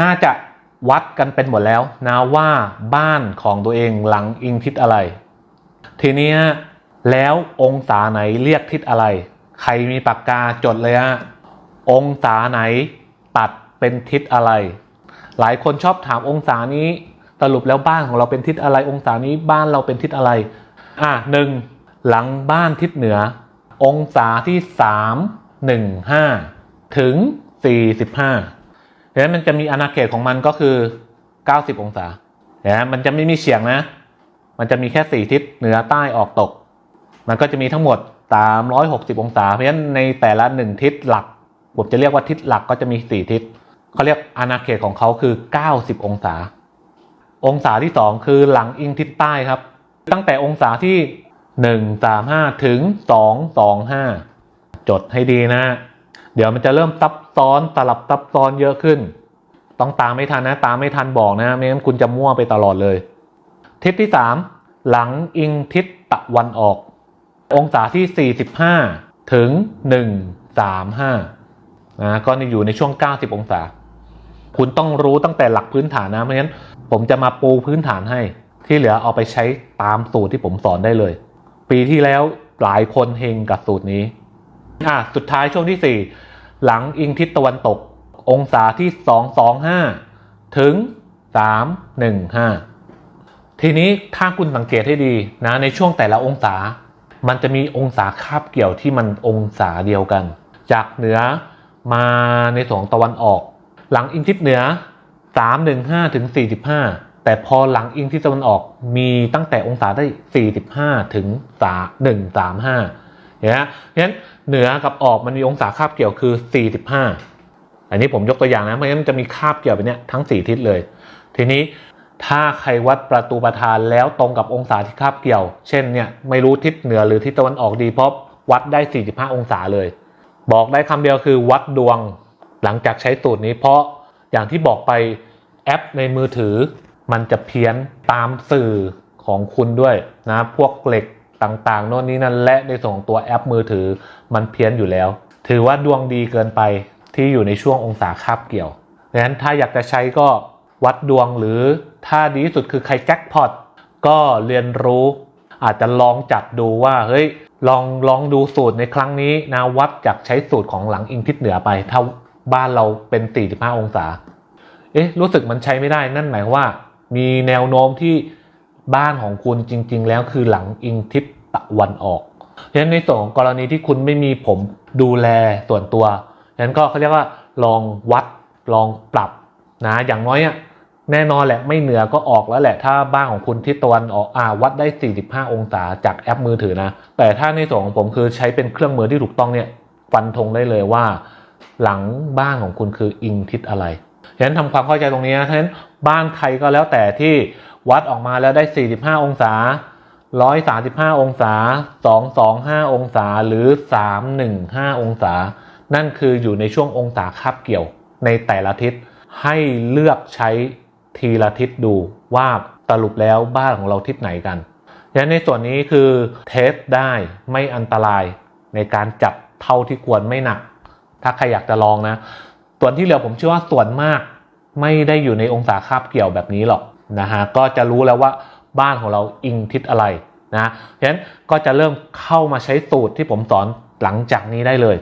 น่าจะวัดกันเป็นหมดแล้วนะว่าบ้านของตัวเองหลังอิงทิศอะไร ทีนี้แล้วองศาไหนเรียกทิศอะไร ใครมีปากกาจดเลยฮะองศาไหนตัดเป็นทิศอะไร หลายคนชอบถามองศานี้สรุปแล้วบ้านของเราเป็นทิศอะไร องศานี้บ้านเราเป็นทิศอะไร อะหนึ่งหลังบ้านทิศเหนือ องศาที่สามหนึ่งห้าถึงสี่สิบห้า เห็นไหมมันจะมีอาณาเขตของมันก็คือ 90 องศาเห็นไหมมันจะไม่มีเฉียงนะ มันจะมีแค่สี่ทิศเหนือใต้ออกตก มันก็จะมีทั้งหมด 360 องศา เพราะฉะนั้นในแต่ละหนึ่งทิศหลัก ผมจะเรียกว่าทิศหลักก็จะมี 4 ทิศเขาเรียกอาณาเขตของเขาคือ 90 องศา องศาที่ 2 คือหลังอิงทิศใต้ครับ ตั้งแต่องศาที่ 1 3 5 ถึง 2 2 5 จดให้ดีนะ เดี๋ยวมันจะเริ่มซับ ซ้อนสลับซับซ้อนเยอะขึ้น ต้องตามไม่ทันนะ ตามไม่ทันบอกนะไม่งั้นคุณจะมั่วไปตลอดเลย ทิศที่ 3 หลังอิงทิศตะวันออก องศาที่ 45 ถึง 135นะก็อยู่ในช่วง 90 องศา คุณต้องรู้ตั้งแต่หลักพื้นฐานนะไม่งั้นผมจะมาปูพื้นฐานให้ ที่เหลือเอาไปใช้ตามสูตรที่ผมสอนได้เลย ปีที่แล้วหลายคนเฮงกับสูตรนี้อะสุดท้ายช่วงที่ 4 หลังอิงทิศตะวันตก องศาที่ 225 ถึง 315 ทีนี้ถ้าคุณสังเกตให้ดีนะในช่วงแต่ละองศา มันจะมีองศาคาบเกี่ยวที่มันองศาเดียวกัน จากเหนือมาในส่วนของตะวันออก หลังอิงทิศเหนือ 315 ถึง 45 แต่พอหลังอิงทิศตะวันออกมีตั้งแต่องศาได้ 45 ถึง 135 เห็นไหมเพราะฉะนั้นเหนือกับออกมันมีองศาคาบเกี่ยวคือ 45 อันนี้ผมยกตัวอย่างนะเพราะฉะนั้นจะมีคาบเกี่ยวไปเนี้ยทั้ง 4 ทิศเลย ทีนี้ถ้าใครวัดประตูประธานแล้วตรงกับองศาที่คาบเกี่ยว เช่นเนี่ยไม่รู้ทิศเหนือหรือทิศตะวันออกดีเพราะวัดได้ 45 องศาเลย บอกได้คำเดียวคือวัดดวงหลังจากใช้สูตรนี้ เพราะอย่างที่บอกไปแอปในมือถือ มันจะเพี้ยนตามสื่อของคุณด้วยนะพวกเหล็ก ต่างๆ โน่นนี้นั่นและในส่วนของตัวแอปมือถือมันเพี้ยนอยู่แล้ว ถือว่าดวงดีเกินไปที่อยู่ในช่วงองศาคาบเกี่ยวดังนั้นถ้าอยากจะใช้ก็วัดดวงหรือถ้าดีที่สุดคือใครแจ็คพอตก็เรียนรู้ อาจจะลองจัดดูว่าเฮ้ยลองลองดูสูตรในครั้งนี้นะวัดจากใช้สูตรของหลังอิงทิศเหนือไป ถ้าบ้านเราเป็น 45 องศา เอ๊ะรู้สึกมันใช้ไม่ได้นั่นหมายว่า มีแนวโน้มที่ บ้านของคุณจริง ๆ แล้วคือหลังอิงทิศตะวันออกฉะนั้นในส่วนของกรณีที่คุณไม่มีผมดูแลส่วนตัวฉะนั้นก็เขาเรียกว่าลองวัดลองปรับนะอย่างน้อยอะแน่นอนแหละไม่เหนือก็ออกแล้วแหละ ถ้าบ้านของคุณทิศตะวันออกอ่าวัดได้ 45 องศาจากแอปมือถือนะ แต่ถ้าในส่วนของผมคือใช้เป็นเครื่องมือที่ถูกต้องเนี่ยฟันธงได้เลยว่า หลังบ้านของคุณคืออิงทิศอะไรฉะนั้นทำความเข้าใจตรงนี้นะฉะนั้นบ้านใครก็แล้วแต่ที่ วัดออกมาแล้วได้ 45 องศา 135 องศา 225 องศา หรือ 315 องศา นั่นคืออยู่ในช่วงองศาคาบเกี่ยวในแต่ละทิศ ให้เลือกใช้ทีละทิศดูว่าสรุปแล้วบ้านของเราทิศไหนกันดังนั้นในส่วนนี้คือเทสได้ไม่อันตรายในการจับเท่าที่ควรไม่หนัก ถ้าใครอยากจะลองนะ ส่วนที่เหลือผมเชื่อว่าส่วนมาก ไม่ได้อยู่ในองศาคาบเกี่ยวแบบนี้หรอก นะฮะก็จะรู้แล้วว่าบ้านของเราอิงทิศอะไรนะฉะนั้นก็จะเริ่มเข้ามาใช้สูตรที่ผมสอนหลังจากนี้ได้เลย